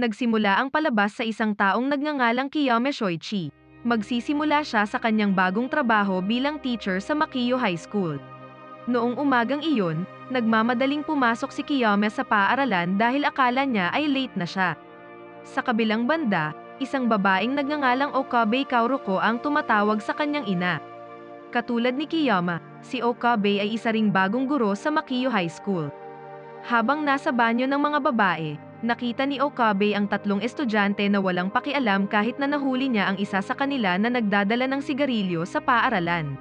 Nagsimula ang palabas sa isang taong nagngangalang Kiyome Shoichi. Magsisimula siya sa kanyang bagong trabaho bilang teacher sa Makiyo High School. Noong umagang iyon, nagmamadaling pumasok si Kiyome sa paaralan dahil akala niya ay late na siya. Sa kabilang banda, isang babaeng nagngangalang Okabe Kauruko ang tumatawag sa kanyang ina. Katulad ni Kiyama, si Okabe ay isa ring bagong guro sa Makiyo High School. Habang nasa banyo ng mga babae, nakita ni Okabe ang tatlong estudyante na walang pakialam kahit na nahuli niya ang isa sa kanila na nagdadala ng sigarilyo sa paaralan.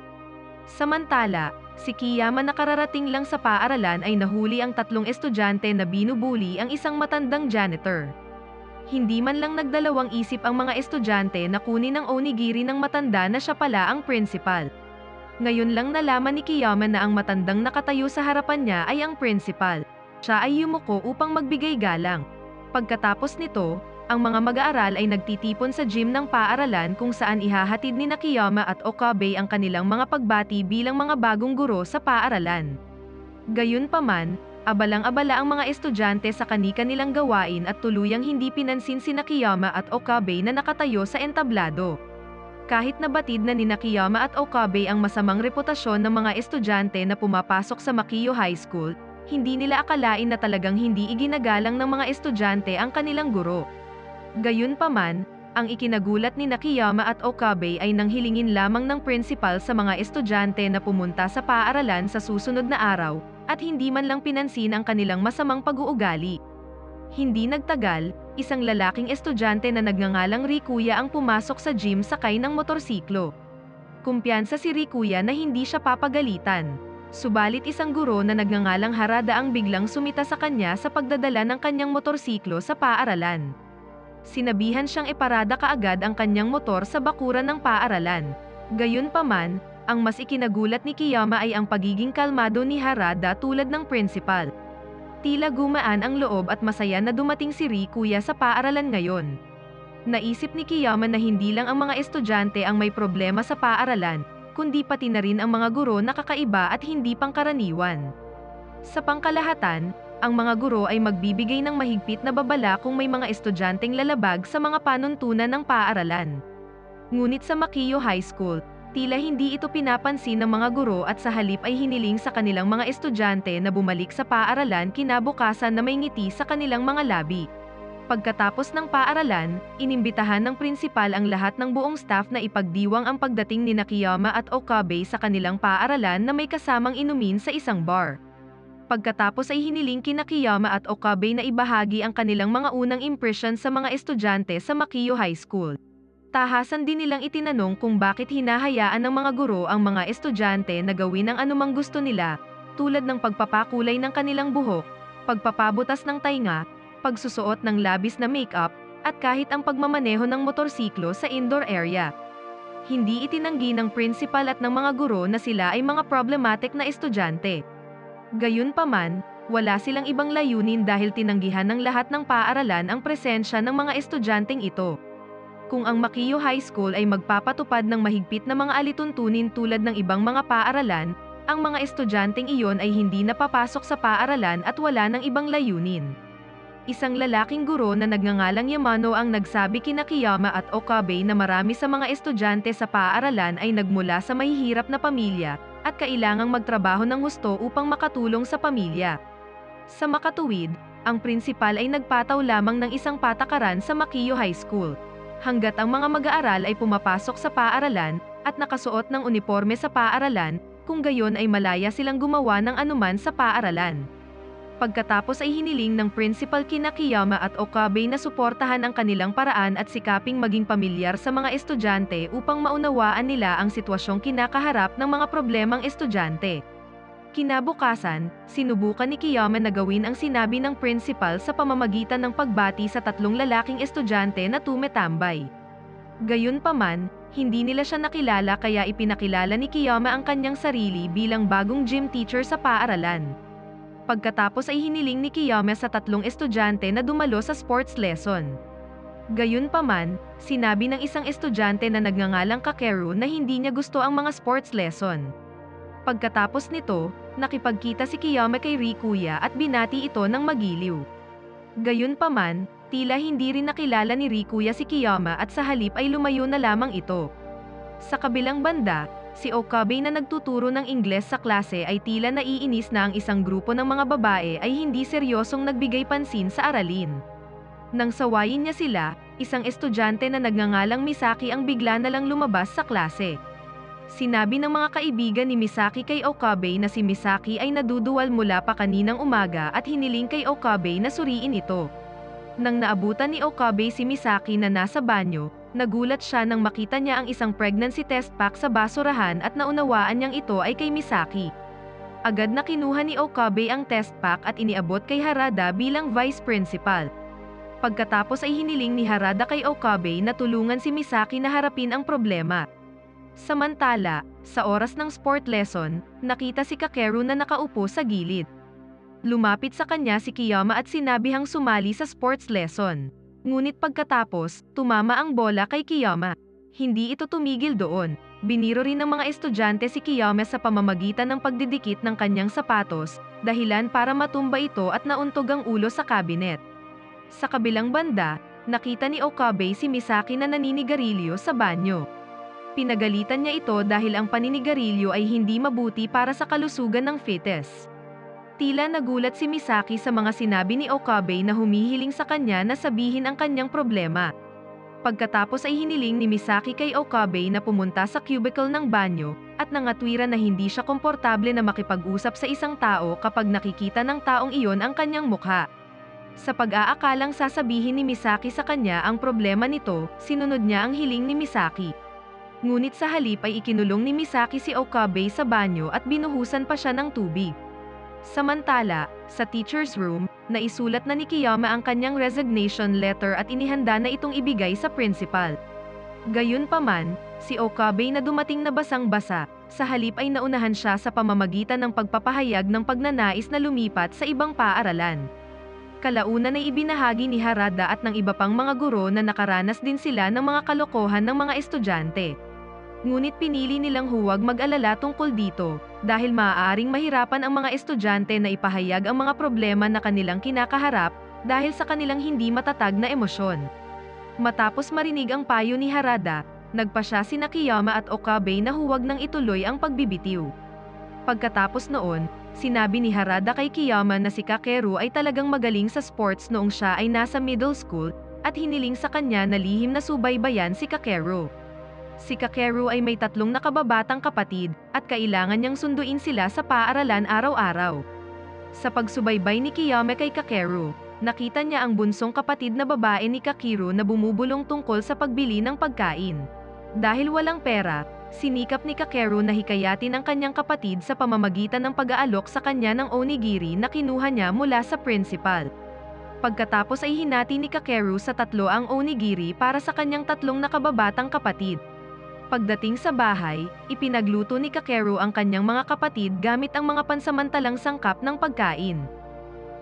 Samantala, si Kiyama na kararating lang sa paaralan ay nahuli ang tatlong estudyante na binubuli ang isang matandang janitor. Hindi man lang nagdalawang isip ang mga estudyante na kunin ang onigiri ng matanda na siya pala ang principal. Ngayon lang nalaman ni Kiyama na ang matandang nakatayo sa harapan niya ay ang principal. Siya ay yumuko upang magbigay galang. Pagkatapos nito, ang mga mag-aaral ay nagtitipon sa gym ng paaralan kung saan ihahatid ni Nakiyama at Okabe ang kanilang mga pagbati bilang mga bagong guro sa paaralan. Gayunpaman, abalang-abala ang mga estudyante sa kani-kanilang gawain at tuluyang hindi pinansin si Nakiyama at Okabe na nakatayo sa entablado. Kahit nabatid na ni Nakiyama at Okabe ang masamang reputasyon ng mga estudyante na pumapasok sa Makiyo High School, hindi nila akalain na talagang hindi iginagalang ng mga estudyante ang kanilang guro. Gayunpaman, ang ikinagulat ni Nakiyama at Okabe ay nanghilingin lamang ng principal sa mga estudyante na pumunta sa paaralan sa susunod na araw, at hindi man lang pinansin ang kanilang masamang pag-uugali. Hindi nagtagal, isang lalaking estudyante na nagngangalang Rikuya ang pumasok sa gym sakay ng motorsiklo. Kumpiyansa si Rikuya na hindi siya papagalitan. Subalit isang guro na nagngangalang Harada ang biglang sumita sa kanya sa pagdadala ng kanyang motorsiklo sa paaralan. Sinabihan siyang iparada kaagad ang kanyang motor sa bakuran ng paaralan. Gayunpaman, ang mas ikinagulat ni Kiyama ay ang pagiging kalmado ni Harada tulad ng principal. Tila gumaan ang loob at masaya na dumating si Rikuya sa paaralan ngayon. Naisip ni Kiyama na hindi lang ang mga estudyante ang may problema sa paaralan, kundi pati na rin ang mga guro na kakaiba at hindi pangkaraniwan. Sa pangkalahatan, ang mga guro ay magbibigay ng mahigpit na babala kung may mga estudyanteng lalabag sa mga panuntunan ng paaralan. Ngunit sa Makiyo High School, tila hindi ito pinapansin ng mga guro at sa halip ay hiniling sa kanilang mga estudyante na bumalik sa paaralan kinabukasan na may ngiti sa kanilang mga labi. Pagkatapos ng paaralan, inimbitahan ng prinsipal ang lahat ng buong staff na ipagdiwang ang pagdating ni Nakiyama at Okabe sa kanilang paaralan na may kasamang inumin sa isang bar. Pagkatapos ay hiniling kina Kiyama at Okabe na ibahagi ang kanilang mga unang impression sa mga estudyante sa Makiyo High School. Tahasan din nilang itinanong kung bakit hinahayaan ng mga guro ang mga estudyante na gawin ang anumang gusto nila, tulad ng pagpapakulay ng kanilang buhok, pagpapabutas ng tainga, pagsusuot ng labis na makeup, at kahit ang pagmamaneho ng motorsiklo sa indoor area. Hindi itinanggi ng principal at ng mga guro na sila ay mga problematic na estudyante. Gayunpaman, wala silang ibang layunin dahil tinanggihan ng lahat ng paaralan ang presensya ng mga estudyanteng ito. Kung ang Makiyo High School ay magpapatupad ng mahigpit na mga alituntunin tulad ng ibang mga paaralan, ang mga estudyanteng iyon ay hindi napapasok sa paaralan at wala ng ibang layunin. Isang lalaking guro na nagngangalang Yamano ang nagsabi kina Kiyama at Okabe na marami sa mga estudyante sa paaralan ay nagmula sa mahihirap na pamilya at kailangang magtrabaho ng husto upang makatulong sa pamilya. Sa makatuwid, ang prinsipal ay nagpataw lamang ng isang patakaran sa Makiyo High School. Hanggat ang mga mag-aaral ay pumapasok sa paaralan at nakasuot ng uniforme sa paaralan, kung gayon ay malaya silang gumawa ng anuman sa paaralan. Pagkatapos ay hiniling ng principal kina at Okabe na suportahan ang kanilang paraan at sikaping maging pamilyar sa mga estudyante upang maunawaan nila ang sitwasyong kinakaharap ng mga problemang estudyante. Kinabukasan, sinubukan ni Kiyama na gawin ang sinabi ng principal sa pamamagitan ng pagbati sa tatlong lalaking estudyante na tumetambay. Gayunpaman, hindi nila siya nakilala kaya ipinakilala ni Kiyama ang kanyang sarili bilang bagong gym teacher sa paaralan. Pagkatapos ay hiniling ni Kiyama sa tatlong estudyante na dumalo sa sports lesson. Gayunpaman, sinabi ng isang estudyante na nagngangalang Kakeru na hindi niya gusto ang mga sports lesson. Pagkatapos nito, nakipagkita si Kiyama kay Rikuya at binati ito ng magiliw. Gayunpaman, tila hindi rin nakilala ni Rikuya si Kiyama at sa halip ay lumayo na lamang ito. Sa kabilang banda, si Okabe na nagtuturo ng Ingles sa klase ay tila naiinis na ang isang grupo ng mga babae ay hindi seryosong nagbigay pansin sa aralin. Nang sawayin niya sila, isang estudyante na nagngangalang Misaki ang bigla na lang lumabas sa klase. Sinabi ng mga kaibigan ni Misaki kay Okabe na si Misaki ay naduduwal mula pa kaninang umaga at hiniling kay Okabe na suriin ito. Nang naabutan ni Okabe si Misaki na nasa banyo, nagulat siya nang makita niya ang isang pregnancy test pack sa basurahan at naunawaan niyang ito ay kay Misaki. Agad na kinuha ni Okabe ang test pack at iniabot kay Harada bilang vice principal. Pagkatapos ay hiniling ni Harada kay Okabe na tulungan si Misaki na harapin ang problema. Samantala, sa oras ng sport lesson, nakita si Kakeru na nakaupo sa gilid. Lumapit sa kanya si Kiyama at sinabihang sumali sa sports lesson. Ngunit pagkatapos, tumama ang bola kay Kiyama. Hindi ito tumigil doon. Biniro rin ng mga estudyante si Kiyama sa pamamagitan ng pagdidikit ng kanyang sapatos, dahilan para matumba ito at nauntog ang ulo sa kabinet. Sa kabilang banda, nakita ni Okabe si Misaki na naninigarilyo sa banyo. Pinagalitan niya ito dahil ang paninigarilyo ay hindi mabuti para sa kalusugan ng fetus. Tila nagulat si Misaki sa mga sinabi ni Okabe na humihiling sa kanya na sabihin ang kanyang problema. Pagkatapos ay hiniling ni Misaki kay Okabe na pumunta sa cubicle ng banyo, at nangatwira na hindi siya komportable na makipag-usap sa isang tao kapag nakikita ng taong iyon ang kanyang mukha. Sa pag-aakalang sasabihin ni Misaki sa kanya ang problema nito, sinunod niya ang hiling ni Misaki. Ngunit sa halip ay ikinulong ni Misaki si Okabe sa banyo at binuhusan pa siya ng tubig. Samantala, sa teacher's room, naisulat na ni Kiyama ang kanyang resignation letter at inihanda na itong ibigay sa principal. Gayunpaman, si Okabe na dumating na basang-basa, sa halip ay naunahan siya sa pamamagitan ng pagpapahayag ng pagnanais na lumipat sa ibang paaralan. Kalaunan ay ibinahagi ni Harada at ng iba pang mga guro na nakaranas din sila ng mga kalokohan ng mga estudyante. Ngunit pinili nilang huwag mag-alala tungkol dito, dahil maaaring mahirapan ang mga estudyante na ipahayag ang mga problema na kanilang kinakaharap, dahil sa kanilang hindi matatag na emosyon. Matapos marinig ang payo ni Harada, nagpa siya si Nakiyama at Okabe na huwag nang ituloy ang pagbibitiw. Pagkatapos noon, sinabi ni Harada kay Kiyama na si Kakeru ay talagang magaling sa sports noong siya ay nasa middle school, at hiniling sa kanya na lihim na subaybayan si Kakeru. Si Kakeru ay may tatlong nakababatang kapatid, at kailangan niyang sunduin sila sa paaralan araw-araw. Sa pagsubaybay ni Kiyame kay Kakeru, nakita niya ang bunsong kapatid na babae ni Kakiru na bumubulong tungkol sa pagbili ng pagkain. Dahil walang pera, sinikap ni Kakeru na hikayatin ang kanyang kapatid sa pamamagitan ng pag-aalok sa kanya ng onigiri na kinuha niya mula sa principal. Pagkatapos ay hinati ni Kakeru sa tatlo ang onigiri para sa kanyang tatlong nakababatang kapatid. Pagdating sa bahay, ipinagluto ni Kakeru ang kanyang mga kapatid gamit ang mga pansamantalang sangkap ng pagkain.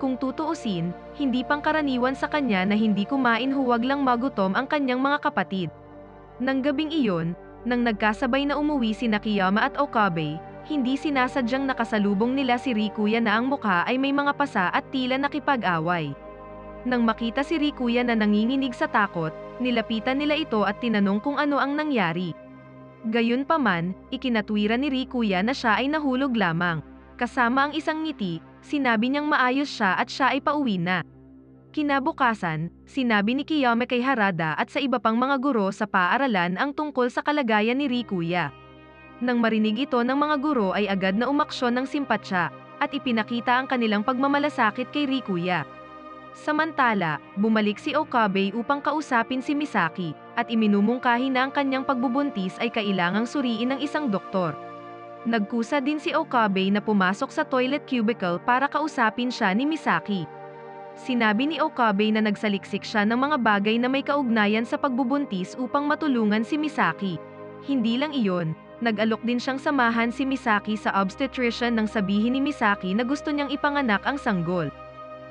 Kung tutuusin, hindi pangkaraniwan sa kanya na hindi kumain huwag lang magutom ang kanyang mga kapatid. Nang gabing iyon, nang nagkasabay na umuwi si Nakiyama at Okabe, hindi sinasadyang nakasalubong nila si Rikuya na ang mukha ay may mga pasa at tila nakipag-away. Nang makita si Rikuya na nanginginig sa takot, nilapitan nila ito at tinanong kung ano ang nangyari. Gayunpaman, ikinatwira ni Rikuya na siya ay nahulog lamang. Kasama ang isang ngiti, sinabi niyang maayos siya at siya ay pauwi na. Kinabukasan, sinabi ni Kiyome kay Harada at sa iba pang mga guro sa paaralan ang tungkol sa kalagayan ni Rikuya. Nang marinig ito ng mga guro ay agad na umaksyon ng simpatsya, at ipinakita ang kanilang pagmamalasakit kay Rikuya. Samantala, bumalik si Okabe upang kausapin si Misaki, at iminumungkahi na ang kanyang pagbubuntis ay kailangang suriin ng isang doktor. Nagkusa din si Okabe na pumasok sa toilet cubicle para kausapin siya ni Misaki. Sinabi ni Okabe na nagsaliksik siya ng mga bagay na may kaugnayan sa pagbubuntis upang matulungan si Misaki. Hindi lang iyon, nag-alok din siyang samahan si Misaki sa obstetrician nang sabihin ni Misaki na gusto niyang ipanganak ang sanggol.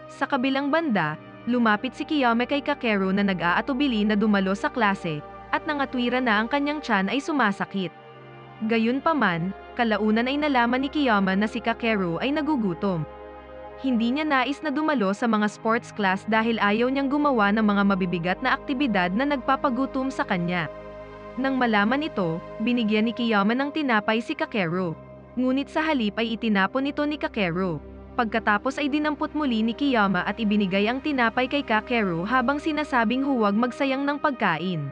Sa kabilang banda, lumapit si Kiyome kay Kakeru na nag-aatubili na dumalo sa klase, at nangatwira na ang kanyang tiyan ay sumasakit. Gayunpaman, kalaunan ay nalaman ni Kiyama na si Kakeru ay nagugutom. Hindi niya nais na dumalo sa mga sports class dahil ayaw niyang gumawa ng mga mabibigat na aktibidad na nagpapagutom sa kanya. Nang malaman ito, binigyan ni Kiyama ng tinapay si Kakeru. Ngunit sa halip ay itinapon ito ni Kakeru. Pagkatapos ay dinampot muli ni Kiyama at ibinigay ang tinapay kay Kakeru habang sinasabing huwag magsayang ng pagkain.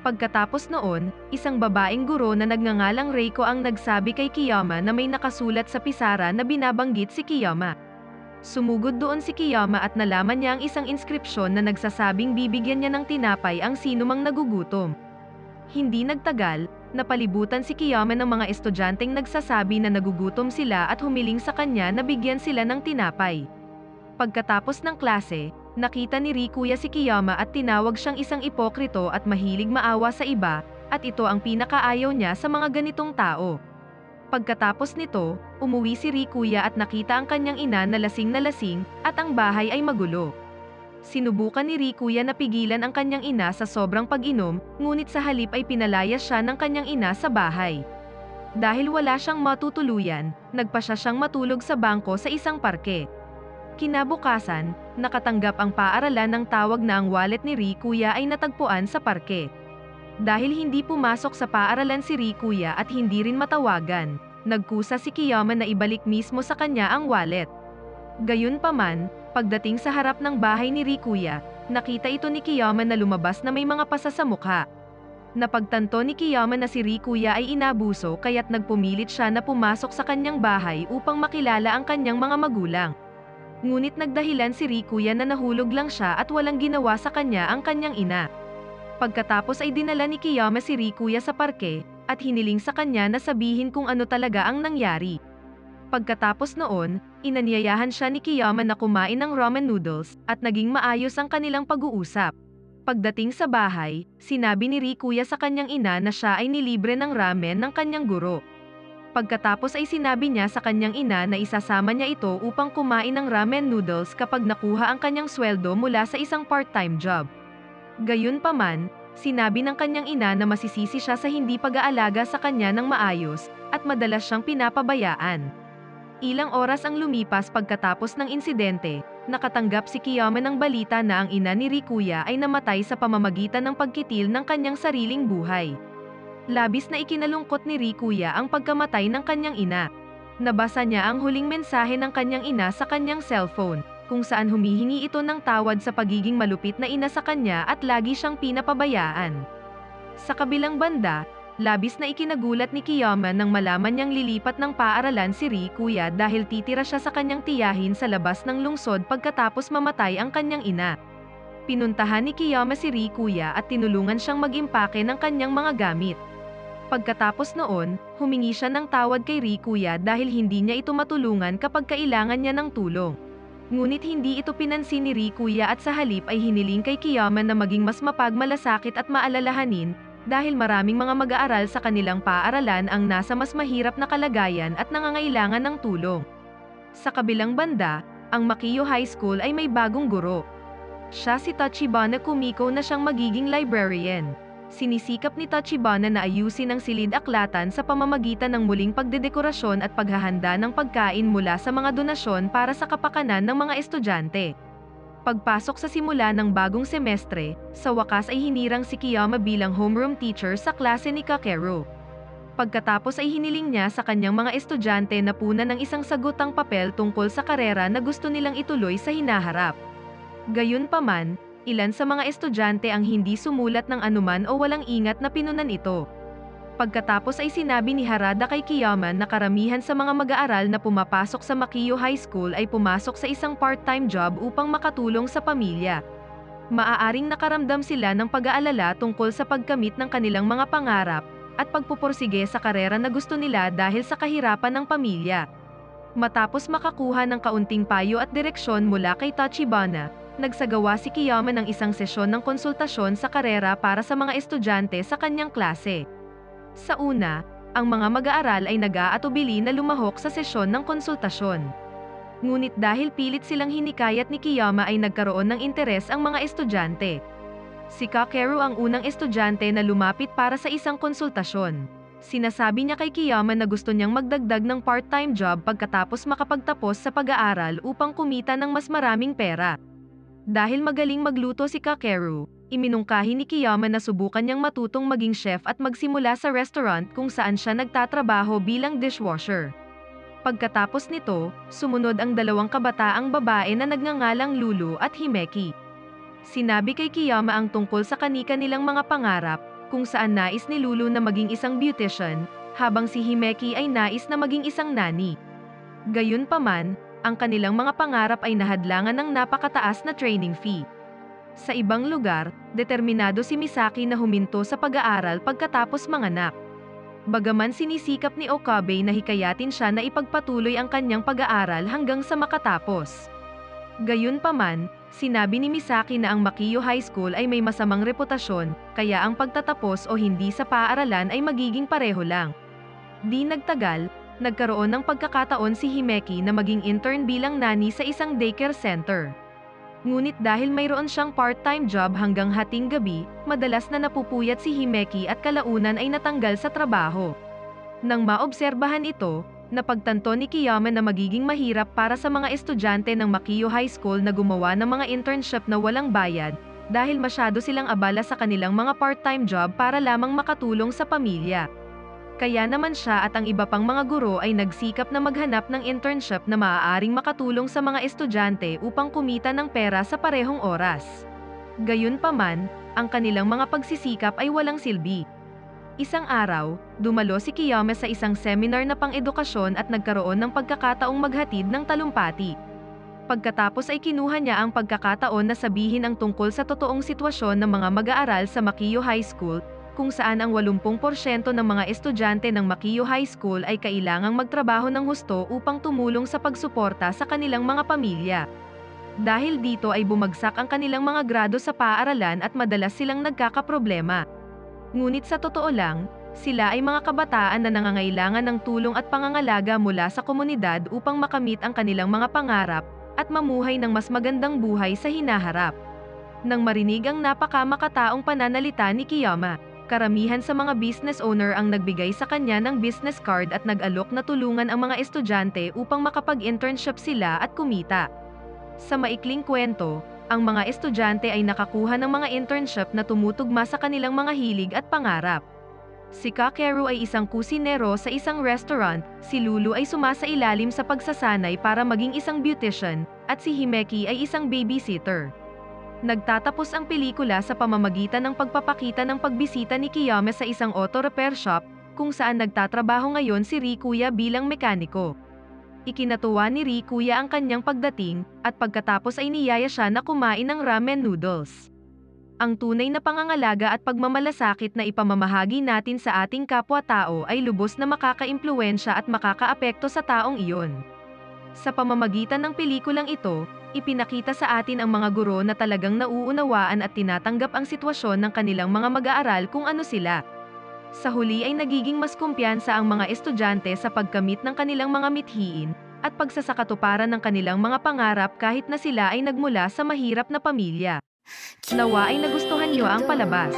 Pagkatapos noon, isang babaeng guro na nagngangalang Reiko ang nagsabi kay Kiyama na may nakasulat sa pisara na binabanggit si Kiyama. Sumugod doon si Kiyama at nalaman niya ang isang inskripsyon na nagsasabing bibigyan niya ng tinapay ang sinumang nagugutom. Hindi nagtagal, napalibutan si Kiyama ng mga estudyanteng nagsasabi na nagugutom sila at humiling sa kanya na bigyan sila ng tinapay. Pagkatapos ng klase, nakita ni Rikuya si Kiyama at tinawag siyang isang ipokrito at mahilig maawa sa iba, at ito ang pinakaayaw niya sa mga ganitong tao. Pagkatapos nito, umuwi si Rikuya at nakita ang kanyang ina na lasing na lasing, at ang bahay ay magulo. Sinubukan ni Rikuya na pigilan ang kanyang ina sa sobrang pag-inom, ngunit sa halip ay pinalayas siya ng kanyang ina sa bahay. Dahil wala siyang matutuluyan, nagpa siya siyang matulog sa bangko sa isang parke. Kinabukasan, nakatanggap ang paaralan ng tawag na ang wallet ni Rikuya ay natagpuan sa parke. Dahil hindi pumasok sa paaralan si Rikuya at hindi rin matawagan, nagkusa si Kiyama na ibalik mismo sa kanya ang wallet. Gayunpaman, pagdating sa harap ng bahay ni Rikuya, nakita ito ni Kiyama na lumabas na may mga pasa sa mukha. Napagtanto ni Kiyama na si Rikuya ay inabuso kaya't nagpumilit siya na pumasok sa kanyang bahay upang makilala ang kanyang mga magulang. Ngunit nagdahilan si Rikuya na nahulog lang siya at walang ginawa sa kanya ang kanyang ina. Pagkatapos ay dinala ni Kiyama si Rikuya sa parke, at hiniling sa kanya na sabihin kung ano talaga ang nangyari. Pagkatapos noon, inanyayahan siya ni Kiyama na kumain ng ramen noodles, at naging maayos ang kanilang pag-uusap. Pagdating sa bahay, sinabi ni Rikuya sa kanyang ina na siya ay nilibre ng ramen ng kanyang guro. Pagkatapos ay sinabi niya sa kanyang ina na isasama niya ito upang kumain ng ramen noodles kapag nakuha ang kanyang sweldo mula sa isang part-time job. Gayunpaman, sinabi ng kanyang ina na masisisi siya sa hindi pag-aalaga sa kanya ng maayos, at madalas siyang pinapabayaan. Ilang oras ang lumipas pagkatapos ng insidente, nakatanggap si Kiyama ng balita na ang ina ni Rikuya ay namatay sa pamamagitan ng pagkitil ng kanyang sariling buhay. Labis na ikinalungkot ni Rikuya ang pagkamatay ng kanyang ina. Nabasa niya ang huling mensahe ng kanyang ina sa kanyang cellphone, kung saan humihingi ito ng tawad sa pagiging malupit na ina sa kanya at lagi siyang pinapabayaan. Sa kabilang banda, Labis na ikinagulat ni Kiyama nang malaman niyang lilipat ng paaralan si Rikuya dahil titira siya sa kanyang tiyahin sa labas ng lungsod pagkatapos mamatay ang kanyang ina. Pinuntahan ni Kiyama si Rikuya at tinulungan siyang mag-impake ng kanyang mga gamit. Pagkatapos noon, humingi siya ng tawad kay Rikuya dahil hindi niya ito matulungan kapag kailangan niya ng tulong. Ngunit hindi ito pinansin ni Rikuya at sa halip ay hiniling kay Kiyama na maging mas mapagmalasakit at maalalahanin, dahil maraming mga mag-aaral sa kanilang paaralan ang nasa mas mahirap na kalagayan at nangangailangan ng tulong. Sa kabilang banda, ang Makiyo High School ay may bagong guro. Siya si Tachibana Kumiko na siyang magiging librarian. Sinisikap ni Tachibana na ayusin ang silid-aklatan sa pamamagitan ng muling pagdedekorasyon at paghahanda ng pagkain mula sa mga donasyon para sa kapakanan ng mga estudyante. Pagpasok sa simula ng bagong semestre, sa wakas ay hinirang si Kiyama bilang homeroom teacher sa klase ni Kakeru. Pagkatapos ay hiniling niya sa kanyang mga estudyante na puna ng isang sagutang papel tungkol sa karera na gusto nilang ituloy sa hinaharap. Gayunpaman, ilan sa mga estudyante ang hindi sumulat ng anuman o walang ingat na pinunan ito. Pagkatapos ay sinabi ni Harada kay Kiyaman na karamihan sa mga mag-aaral na pumapasok sa Makiyo High School ay pumasok sa isang part-time job upang makatulong sa pamilya. Maaaring nakaramdam sila ng pag-aalala tungkol sa pagkamit ng kanilang mga pangarap at pagpupursige sa karera na gusto nila dahil sa kahirapan ng pamilya. Matapos makakuha ng kaunting payo at direksyon mula kay Tachibana, nagsagawa si Kiyama ng isang sesyon ng konsultasyon sa karera para sa mga estudyante sa kanyang klase. Sa una, ang mga mag-aaral ay nag-aatubili na lumahok sa sesyon ng konsultasyon. Ngunit dahil pilit silang hinikayat ni Kiyama ay nagkaroon ng interes ang mga estudyante. Si Kakeru ang unang estudyante na lumapit para sa isang konsultasyon. Sinasabi niya kay Kiyama na gusto niyang magdagdag ng part-time job pagkatapos makapagtapos sa pag-aaral upang kumita ng mas maraming pera. Dahil magaling magluto si Kakeru, iminungkahi ni Kiyama na subukan niyang matutong maging chef at magsimula sa restaurant kung saan siya nagtatrabaho bilang dishwasher. Pagkatapos nito, sumunod ang dalawang kabataang babae na nagngangalang Lulu at Himeki. Sinabi kay Kiyama ang tungkol sa kanika nilang mga pangarap, kung saan nais ni Lulu na maging isang beautician, habang si Himeki ay nais na maging isang nani. Gayunpaman, ang kanilang mga pangarap ay nahadlangan ng napakataas na training fee. Sa ibang lugar, determinado si Misaki na huminto sa pag-aaral pagkatapos manganak. Bagaman sinisikap ni Okabe na hikayatin siya na ipagpatuloy ang kanyang pag-aaral hanggang sa makatapos. Gayunpaman, sinabi ni Misaki na ang Makiyo High School ay may masamang reputasyon, kaya ang pagtatapos o hindi sa paaralan ay magiging pareho lang. Di nagtagal, nagkaroon ng pagkakataon si Himeki na maging intern bilang nani sa isang daycare center. Ngunit dahil mayroon siyang part-time job hanggang hating gabi, madalas na napupuyat si Himeki at kalaunan ay natanggal sa trabaho. Nang maobserbahan ito, napagtanto ni Kiyama na magiging mahirap para sa mga estudyante ng Makiyo High School na gumawa ng mga internship na walang bayad, dahil masyado silang abala sa kanilang mga part-time job para lamang makatulong sa pamilya. Kaya naman siya at ang iba pang mga guro ay nagsikap na maghanap ng internship na maaaring makatulong sa mga estudyante upang kumita ng pera sa parehong oras. Gayunpaman, ang kanilang mga pagsisikap ay walang silbi. Isang araw, dumalo si Kiyama sa isang seminar na pang-edukasyon at nagkaroon ng pagkakataong maghatid ng talumpati. Pagkatapos ay kinuha niya ang pagkakataon na sabihin ang tungkol sa totoong sitwasyon ng mga mag-aaral sa Makiyo High School, kung saan ang 80% ng mga estudyante ng Makiyo High School ay kailangang magtrabaho ng husto upang tumulong sa pagsuporta sa kanilang mga pamilya. Dahil dito ay bumagsak ang kanilang mga grado sa paaralan at madalas silang nagkakaproblema. Ngunit sa totoo lang, sila ay mga kabataan na nangangailangan ng tulong at pangangalaga mula sa komunidad upang makamit ang kanilang mga pangarap at mamuhay ng mas magandang buhay sa hinaharap. Nang marinig ang napakamakataong pananalita ni Kiyama, karamihan sa mga business owner ang nagbigay sa kanya ng business card at nag-alok na tulungan ang mga estudyante upang makapag-internship sila at kumita. Sa maikling kwento, ang mga estudyante ay nakakuha ng mga internship na tumutugma sa kanilang mga hilig at pangarap. Si Kakeru ay isang kusinero sa isang restaurant, si Lulu ay sumasailalim sa pagsasanay para maging isang beautician, at si Himeki ay isang babysitter. Nagtatapos ang pelikula sa pamamagitan ng pagpapakita ng pagbisita ni Kiyame sa isang auto repair shop, kung saan nagtatrabaho ngayon si Rikuya bilang mekaniko. Ikinatuwa ni Rikuya ang kanyang pagdating, at pagkatapos ay niyaya siya na kumain ng ramen noodles. Ang tunay na pangangalaga at pagmamalasakit na ipamamahagi natin sa ating kapwa-tao ay lubos na makakaimpluwensya at makakaapekto sa taong iyon. Sa pamamagitan ng pelikulang ito, ipinakita sa atin ang mga guro na talagang nauunawaan at tinatanggap ang sitwasyon ng kanilang mga mag-aaral kung ano sila. Sa huli ay nagiging mas kumpiyansa ang mga estudyante sa pagkamit ng kanilang mga mithiin at pagsasakatuparan ng kanilang mga pangarap kahit na sila ay nagmula sa mahirap na pamilya. Nawa ay nagustuhan nyo ang palabas.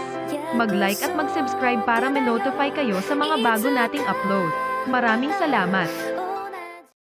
Mag-like at mag-subscribe para ma-notify kayo sa mga bago nating upload. Maraming salamat!